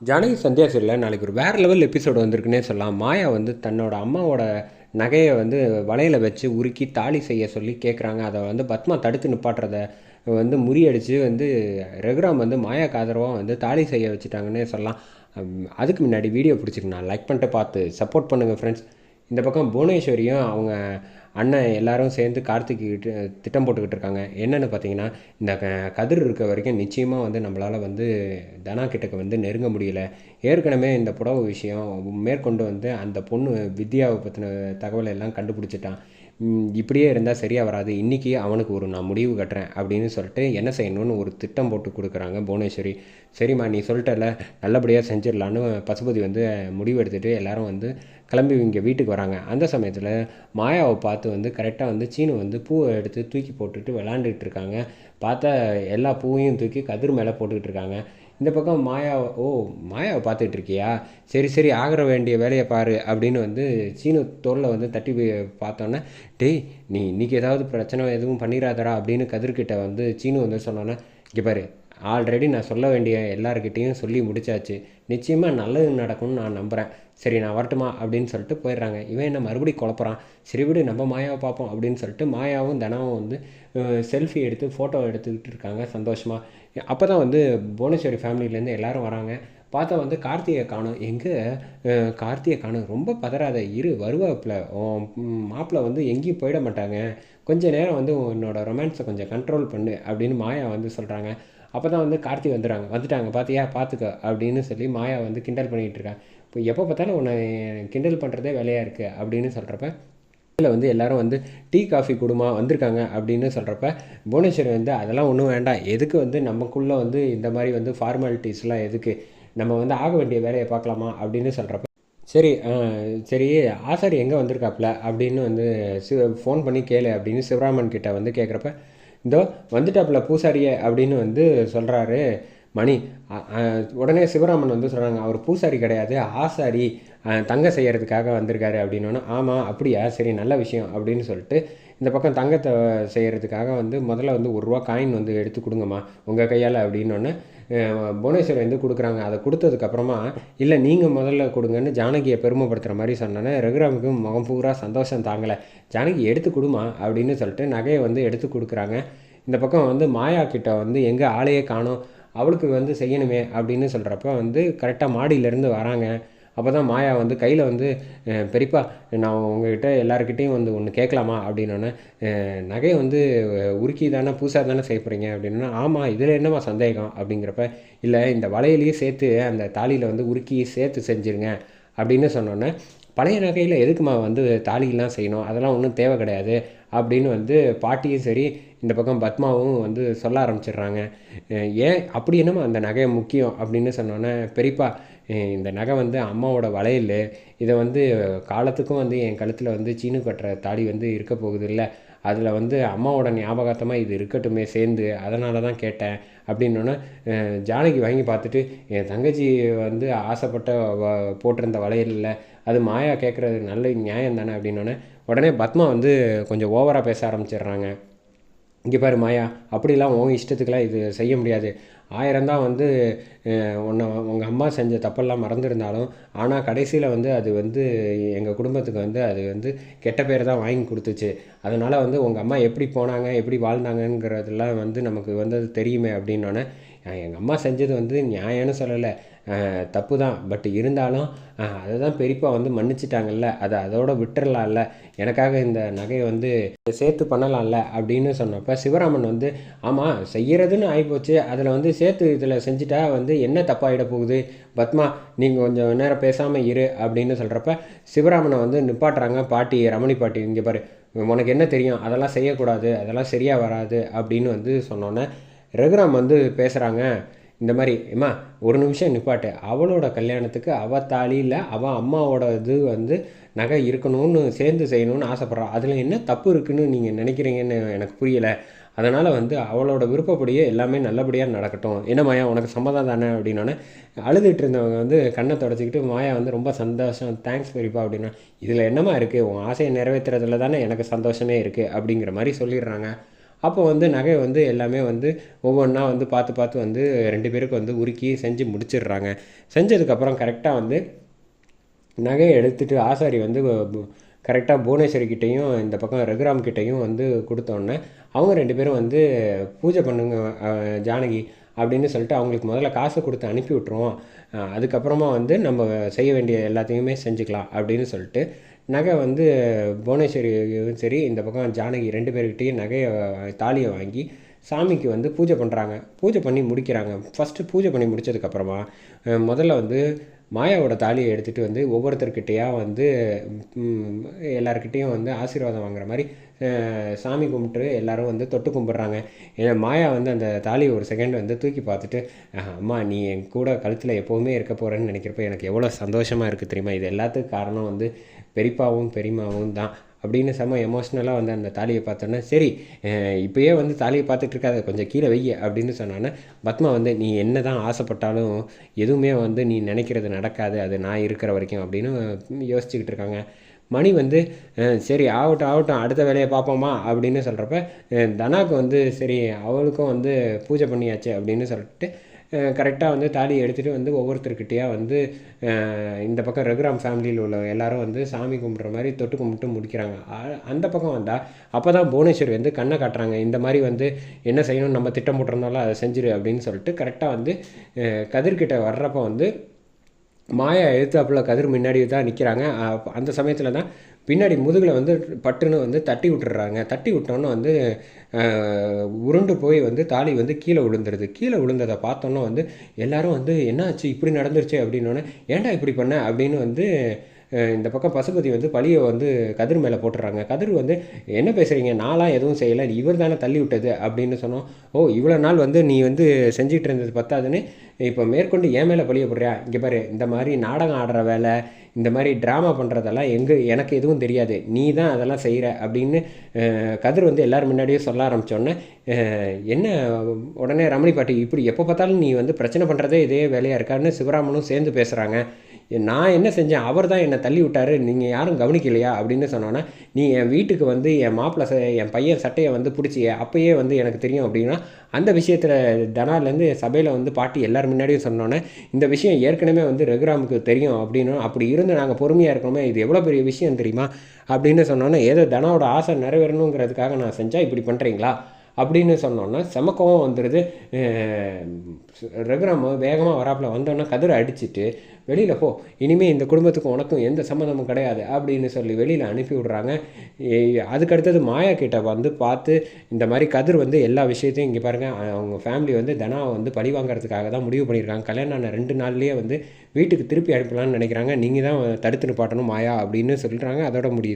ஜானகி சந்தியா இல்லை நாளைக்கு ஒரு வேறு லெவல் எபிசோடு வந்திருக்குன்னே சொல்லலாம். மாயா வந்து தன்னோட அம்மாவோட நகையை வந்து வலையில் வச்சு உருக்கி தாலி செய்ய சொல்லி கேட்குறாங்க அதை வந்து பத்மா தடுத்து நிப்பாட்டுறத வந்து முறியடித்து வந்து ரகுராம் வந்து மாயாக்கு ஆதரவாக வந்து தாலி செய்ய வச்சுட்டாங்கன்னே சொல்லலாம். அதுக்கு முன்னாடி வீடியோ பிடிச்சிருக்கு. நான் லைக் பண்ணிட்டு பார்த்து சப்போர்ட் பண்ணுங்கள் ஃப்ரெண்ட்ஸ் இந்த பக்கம் புவனேஸ்வரியும் அவங்க அண்ணன் எல்லாரும் சேர்ந்து கார்த்திக்கிட்டு திட்டம் போட்டுக்கிட்டு இருக்காங்க. என்னென்னு பார்த்தீங்கன்னா இந்த க கதிர் இருக்க வரைக்கும் நிச்சயமாக வந்து நம்மளால் வந்து தனா கிட்டக்கு வந்து நெருங்க முடியல. ஏற்கனவே இந்த புடவை விஷயம் மேற்கொண்டு வந்து அந்த பொண்ணு வித்யாவை பற்றின தகவலை எல்லாம் கண்டுபிடிச்சிட்டான். இப்படியே இருந்தால் சரியாக வராது. இன்றைக்கி அவனுக்கு ஒரு நான் முடிவு கட்டுறேன் அப்படின்னு சொல்லிட்டு என்ன செய்யணும்னு ஒரு திட்டம் போட்டு கொடுக்குறாங்க புவனேஸ்வரி. சரிம்மா நீ சொல்லிட்டல நல்லபடியாக செஞ்சிடலான்னு பசுபதி வந்து முடிவு எடுத்துகிட்டு எல்லாரும் வந்து கிளம்பி இங்கே வீட்டுக்கு வராங்க. அந்த சமயத்தில் மாயாவை பார்த்து வந்து கரெக்டாக வந்து சீனு வந்து பூவை எடுத்து தூக்கி போட்டுட்டு விளாண்டுட்டு இருக்காங்க. பார்த்தா எல்லா பூவையும் தூக்கி கதிர் மேலே போட்டுக்கிட்டு இருக்காங்க. இந்த பக்கம் மாயா ஓ மாயாவை பார்த்துட்டு இருக்கியா? சரி சரி ஆகிற வேண்டிய வேலையை பாரு அப்படின்னு வந்து சீனு தோளில் வந்து தட்டி பார்த்தோன்னே டேய் நீ இன்னைக்கு ஏதாவது பிரச்சனை எதுவும் பண்ணிடாதடா அப்படின்னு கதிர்கிட்ட வந்து சீனு வந்து சொன்னோன்னே இங்கே பாரு ஆல்ரெடி நான் சொல்ல வேண்டிய எல்லாருக்கிட்டேயும் சொல்லி முடிச்சாச்சு. நிச்சயமாக நல்லது நடக்கும்னு நான் நம்புகிறேன் சரி நான் வரட்டுமா? அப்படின்னு சொல்லிட்டு போயிடுறாங்க. இவன் என்ன மறுபடியும் குழப்பறான் சரி விடு நம்ம மாயாவை பார்ப்போம் அப்படின்னு சொல்லிட்டு மாயாவும் தனாவும் வந்து செல்ஃபி எடுத்து ஃபோட்டோ எடுத்துக்கிட்டு இருக்காங்க சந்தோஷமாக அப்போ தான் வந்து புவனேஸ்வரி ஃபேமிலியிலேருந்து எல்லோரும் வராங்க. பார்த்தா வந்து கார்த்திகை காணும். எங்கே? கார்த்திகை காணும். ரொம்ப பதறாத. இரு வருவாப்பில். மாப்பிள்ளை வந்து எங்கேயும் போயிட மாட்டாங்க. கொஞ்ச நேரம் வந்து உன்னோட ரொமான்ஸை கொஞ்சம் கண்ட்ரோல் பண்ணு அப்படின்னு மாயா வந்து சொல்கிறாங்க அப்போ தான் வந்து கார்த்தி வந்துடுறாங்க வந்துட்டாங்க. பார்த்தியா? பார்த்துக்க. அப்படின்னு சொல்லி மாயா வந்து கிண்டல் பண்ணிகிட்டு இருக்கா இப்போ எப்போ பார்த்தாலும் உன்னை கிண்டல் பண்ணுறதே வேலையாக இருக்குது அப்படின்னு சொல்கிறப்ப இதில் வந்து எல்லாரும் வந்து டீ காஃபி கொடுமா? வந்திருக்காங்க. அப்படின்னு சொல்கிறப்ப புவனேஸ்வரி வந்து அதெல்லாம் ஒன்றும் வேண்டாம். எதுக்கு வந்து நமக்குள்ளே வந்து இந்த மாதிரி வந்து ஃபார்மாலிட்டிஸ்லாம் எதுக்கு? நம்ம வந்து ஆக வேண்டிய வேலையை பார்க்கலாமா? அப்படின்னு சொல்கிறப்ப சரி சரி ஆசாரி எங்கே வந்திருக்காப்புல? அப்படின்னு வந்து சி ஃபோன் பண்ணி கேளு அப்படின்னு சிவராமன் கிட்டே வந்து கேட்குறப்ப இதோ வந்துட்டாப்புல பூசாரியே அப்படின்னு வந்து சொல்கிறாரு மணி. உடனே சிவராமன் வந்து சொல்கிறாங்க அவர் பூசாரி கிடையாது ஆசாரி தங்க செய்கிறதுக்காக வந்திருக்காரு அப்படின்னோன்னா ஆமாம் அப்படியா? சரி நல்ல விஷயம் அப்படின்னு சொல்லிட்டு இந்த பக்கம் தங்கத்தை செய்கிறதுக்காக வந்து முதல்ல வந்து ஒரு ரூபா காயின் வந்து எடுத்து கொடுங்கம்மா உங்கள் கையால் அப்படின்னோடனே புவனேஸ்வரி வந்து கொடுக்குறாங்க. அதை கொடுத்ததுக்கப்புறமா இல்லை நீங்கள் முதல்ல கொடுங்கன்னு ஜானகியை பெருமைப்படுத்துகிற மாதிரி சொன்னோன்னே ரகுராமுக்கு முகம் பூரா சந்தோஷம் தாங்கலை. ஜானகி எடுத்து கொடுமா அப்படின்னு சொல்லிட்டு நகையை வந்து எடுத்து கொடுக்குறாங்க. இந்த பக்கம் வந்து மாயா கிட்ட வந்து எங்கே ஆளையே காணோம். அவளுக்கு வந்து செய்யணுமே அப்படின்னு சொல்கிறப்ப வந்து கரெக்டாக மாடியிலேருந்து வராங்க. அப்போ தான் மாயா வந்து கையில் வந்து பெரியப்பா நான் உங்ககிட்ட எல்லாருக்கிட்டேயும் வந்து ஒன்று கேட்கலாமா? அப்படின்னோடனே நகையை வந்து உருக்கி தானே புதுசாக தானே செய்ய போகிறீங்க அப்படின்னா ஆமாம் இதில் என்னம்மா சந்தேகம்? அப்படிங்கிறப்ப இல்லை இந்த வலையிலேயே சேர்த்து அந்த தாலியில் வந்து உருக்கி சேர்த்து செஞ்சுருங்க. அப்படின்னு சொன்னோன்னே பழைய நகையில் எதுக்குமா வந்து தாலிலாம் செய்யணும்? அதெல்லாம் ஒன்றும் தேவை கிடையாது. அப்படின்னு வந்து பாட்டியும் சரி இந்த பக்கம் பத்மாவும் வந்து சொல்ல ஆரம்பிச்சிடுறாங்க. ஏன் அப்படி என்னம்மா அந்த நகை முக்கியம்? அப்படின்னு சொன்னோன்னே பெரியப்பா இந்த நகை வந்து அம்மாவோட வளையல். இதை வந்து காலத்துக்கும் வந்து என் கழுத்தில் வந்து சீனு கட்டுற தாடி வந்து இருக்க போகுது இல்லை அதில் வந்து அம்மாவோட ஞாபகார்த்தமாக இது இருக்கட்டுமே சேர்ந்து அதனால தான் கேட்டேன் அப்படின்னோன்னே ஜானகி வாங்கி பார்த்துட்டு என் தங்கச்சி வந்து ஆசைப்பட்ட வ- போட்டிருந்த வளையலில் அது மாயா கேட்குறது நல்ல நியாயம் தானே அப்படின்னோடனே உடனே பத்மா வந்து கொஞ்சம் ஓவராக பேச ஆரம்பிச்சிடுறாங்க. இங்கே பாரு மாயா அப்படிலாம் உன் இஷ்டத்துக்கெலாம் இது செய்ய முடியாது. ஆயிரம் தான் வந்து உன்னை உங்கள் அம்மா செஞ்ச தப்பெல்லாம் மறந்துருந்தாலும் ஆனால் கடைசியில் வந்து அது வந்து எங்கள் குடும்பத்துக்கு வந்து அது வந்து கெட்ட பேர் தான் வாங்கி கொடுத்துச்சு. அதனால் வந்து உங்கள் அம்மா எப்படி போனாங்க எப்படி வாழ்ந்தாங்கங்கிறதெல்லாம் வந்து நமக்கு வந்து அது தெரியுமே அப்படின்னோடனே எங்கள் அம்மா செஞ்சது வந்து நியாயம்னு சொல்லலை. தப்பு தான் பட் இருந்தாலும் அதை தான் பெரியப்பா வந்து மன்னிச்சிட்டாங்கல்ல. அதை அதோட விட்டுறலாம்ல. எனக்காக இந்த நகையை வந்து சேர்த்து பண்ணலாம்ல அப்படின்னு சொன்னப்போ சிவராமன் வந்து ஆமாம் செய்யறதுன்னு ஆகிப்போச்சு அதில் வந்து சேர்த்து இதில் செஞ்சுட்டா வந்து என்ன தப்பாகிட போகுது? பத்மா நீங்கள் கொஞ்சம் நேரம் பேசாமல் இரு அப்படின்னு சொல்கிறப்ப சிவராமனை வந்து நிப்பாட்டுறாங்க பாட்டி ரமணி பாட்டி. இங்கே பாரு உனக்கு என்ன தெரியும்? அதெல்லாம் செய்யக்கூடாது. அதெல்லாம் சரியாக வராது அப்படின்னு வந்து சொன்னோன்னே ரகுராம் வந்து பேசுகிறாங்க இந்த மாதிரி ஏம்மா ஒரு நிமிஷம் நிப்பாட்டு. அவளோட கல்யாணத்துக்கு அவள் தாலியில் அவள் அம்மாவோட இது வந்து நகை இருக்கணும்னு சேர்ந்து செய்யணும்னு ஆசைப்பட்றா. அதில் என்ன தப்பு இருக்குன்னு நீங்கள் நினைக்கிறீங்கன்னு எனக்கு புரியலை. அதனால் வந்து அவளோட விருப்பப்படியே எல்லாமே நல்லபடியாக நடக்கட்டும். என்ன மாயா உனக்கு சம்மதம் தானே அப்படின்னோடனே அழுதுட்டு இருந்தவங்க வந்து கண்ணை தொடச்சிக்கிட்டு மாயா வந்து ரொம்ப சந்தோஷம் தேங்க்ஸ் பெரியப்பா அப்படின்னா இதில் என்னம்மா இருக்குது உன் ஆசையை நிறைவேற்றுறதுல தானே எனக்கு சந்தோஷமே இருக்குது அப்படிங்கிற மாதிரி சொல்லிடுறாங்க. அப்போ வந்து நகை வந்து எல்லாமே வந்து ஒவ்வொன்றா வந்து பார்த்து பார்த்து வந்து ரெண்டு பேருக்கு வந்து உருக்கி செஞ்சு முடிச்சிடுறாங்க. செஞ்சதுக்கப்புறம் கரெக்டாக வந்து நகையை எடுத்துகிட்டு ஆசாரி வந்து கரெக்டாக புவனேஸ்வரி கிட்டேயும் இந்த பக்கம் ரகுராம் கிட்டேயும் வந்து கொடுத்தோன்னே அவங்க ரெண்டு பேரும் வந்து பூஜை பண்ணுங்க ஜானகி அப்படின்னு சொல்லிட்டு அவங்களுக்கு முதல்ல காசு கொடுத்து அனுப்பி விட்ருவோம் அதுக்கப்புறமா வந்து நம்ம செய்ய வேண்டிய எல்லாத்தையுமே செஞ்சுக்கலாம் அப்படின்னு சொல்லிட்டு நகை வந்து புவனேஸ்வரியும் சரி இந்த பக்கம் ஜானகி ரெண்டு பேர்கிட்டையும் நகையை தாலியை வாங்கி சாமிக்கு வந்து பூஜை பண்ணுறாங்க பூஜை பண்ணி முடிக்கிறாங்க. ஃபஸ்ட்டு பூஜை பண்ணி முடித்ததுக்கப்புறமா முதல்ல வந்து மாயாவோட தாலியை எடுத்துகிட்டு வந்து ஒவ்வொருத்தர்கிட்டையா வந்து எல்லாருக்கிட்டேயும் வந்து ஆசீர்வாதம் வாங்குற மாதிரி சாமி கும்பிட்டு எல்லோரும் வந்து தொட்டு கும்பிட்றாங்க. ஏன்னா மாயா வந்து அந்த தாலியை ஒரு செகண்ட் வந்து தூக்கி பார்த்துட்டு அம்மா நீ என் கூட கழுத்தில் எப்போவுமே இருக்க போகிறேன்னு நினைக்கிறப்ப எனக்கு எவ்வளோ சந்தோஷமாக இருக்குது தெரியுமா? இது எல்லாத்துக்கும் காரணம் வந்து பெரியப்பாவும் பெரியமாவும் தான் அப்படின்னு செம்ம எமோஷ்னலாக வந்து அந்த தாலியை பார்த்தோன்னே சரி இப்போயே வந்து தாலியை பார்த்துட்டு இருக்காத கொஞ்சம் கீழே வெய்ய அப்படின்னு சொன்னோன்னே பத்மா வந்து நீ என்ன தான் ஆசைப்பட்டாலும் எதுவுமே வந்து நீ நினைக்கிறது நடக்காது அது நான் இருக்கிற வரைக்கும் அப்படின்னு யோசிச்சுக்கிட்டு இருக்காங்க. மணி வந்து சரி ஆகட்டும் ஆகட்டும் அடுத்த வேலையை பார்ப்போமா அப்படின்னு சொல்கிறப்ப தனாவுக்கு வந்து சரி அவளுக்கும் வந்து பூஜை பண்ணியாச்சு அப்படின்னு சொல்லிட்டு கரெக்டாக வந்து தாலி எடுத்துகிட்டு வந்து ஒவ்வொருத்தருக்கிட்டேயா வந்து இந்த பக்கம் ரகுராம் ஃபேமிலியில் உள்ள எல்லாரும் வந்து சாமி கும்பிட்ற மாதிரி தொட்டு கும்பிட்டு முடிக்கிறாங்க. அந்த பக்கம் வந்தால் அப்போ தான் புவனேஸ்வரி வந்து கண்ணை காட்டுறாங்க. இந்த மாதிரி வந்து என்ன செய்யணும் நம்ம திட்டம் போட்டிருந்தாலும் அதை செஞ்சிரு அப்படின்னு சொல்லிட்டு கரெக்டாக வந்து கதிர்கிட்ட வர்றப்போ வந்து மாயா எழுத்தாப்பில் கதிர் முன்னாடி தான் நிற்கிறாங்க அந்த சமயத்தில் தான் பின்னாடி முதுகில் வந்து பட்டுன்னு வந்து தட்டி விட்டுறாங்க. தட்டி விட்டோன்னே வந்து உருண்டு போய் வந்து தாலி வந்து கீழே விழுந்துருது. கீழே விழுந்ததை பார்த்தோன்னே வந்து எல்லாரும் வந்து என்னாச்சு? இப்படி நடந்துருச்சு? அப்படின்னோடனே ஏன்டா இப்படி பண்ண? அப்படின்னு வந்து இந்த பக்கம் பசுபதி வந்து பழியை வந்து கதிர் மேலே போட்டுறாங்க. கதிர் வந்து என்ன பேசுகிறீங்க நாளாக எதுவும் செய்யலை. இவர் தானே தள்ளி விட்டது? அப்படின்னு சொன்னோம். ஓ இவ்வளோ நாள் வந்து நீ வந்து செஞ்சிகிட்டு இருந்தது பத்தாதுன்னு இப்போ மேற்கொண்டு ஏன் மேலே பழிய போடுறியா? இங்கே பாரு இந்த மாதிரி நாடகம் ஆடுற வேலை இந்த மாதிரி ட்ராமா பண்ணுறதெல்லாம் எங்கே எனக்கு எதுவும் தெரியாது. நீ தான் அதெல்லாம் செய்கிற அப்படின்னு கதிர் வந்து எல்லோரும் முன்னாடியே சொல்ல ஆரம்பித்தோடனே என்ன உடனே ரமணி பாட்டி இப்படி எப்போ பார்த்தாலும் நீ வந்து பிரச்சனை பண்ணுறதே இதே வேலையாக இருக்கான்னு சிவராமனும் சேர்ந்து பேசுகிறாங்க நான் என்ன செஞ்சேன்? அவர் தான் என்னை தள்ளி விட்டார் நீங்கள் யாரும் கவனிக்கலையா? அப்படின்னு சொன்னோன்னா நீ என் வீட்டுக்கு வந்து என் மாப்பிள்ளை ச என் பையன் சட்டையை வந்து பிடிச்சி அப்போயே வந்து எனக்கு தெரியும் அப்படின்னா அந்த விஷயத்தில் தனாலேருந்து சபையில் வந்து பாட்டி எல்லோரும் முன்னாடியும் சொன்னோன்னே இந்த விஷயம் ஏற்கனவே வந்து ரகுராமுக்கு தெரியும் அப்படின்னு அப்படி இருந்து நாங்கள் பொறுமையாக இருக்கணுமே இது எவ்வளோ பெரிய விஷயம் தெரியுமா? அப்படின்னு சொன்னோன்னே ஏதோ தனாவோட ஆசை நிறைவேறணுங்கிறதுக்காக நான் செஞ்சால் இப்படி பண்ணுறீங்களா அப்படின்னு சொன்னோன்னா செமக்கோவம் வந்துடுது ரகுராம் வேகமாக வராப்பில் வந்தோன்னா கதிரை அடிச்சுட்டு வெளியில் போ இனிமேல் இந்த குடும்பத்துக்கும் உனக்கும் எந்த சம்மந்தமும் கிடையாது அப்படின்னு சொல்லி வெளியில் அனுப்பி விட்றாங்க. அதுக்கடுத்தது மாயா கிட்ட வந்து பார்த்து இந்த மாதிரி கதிர் வந்து எல்லா விஷயத்தையும் இங்கே பாருங்கள் அவங்க ஃபேமிலி வந்து தனாவை வந்து பழி வாங்குறதுக்காக தான் முடிவு பண்ணியிருக்காங்க. கல்யாணம் ஆன ரெண்டு நாள்லேயே வந்து வீட்டுக்கு திருப்பி அனுப்பலான்னு நினைக்கிறாங்க. நீங்கள் தான் தடுத்து நிப்பாட்டணும் மாயா அப்படின்னு சொல்கிறாங்க அதோட முடியுது.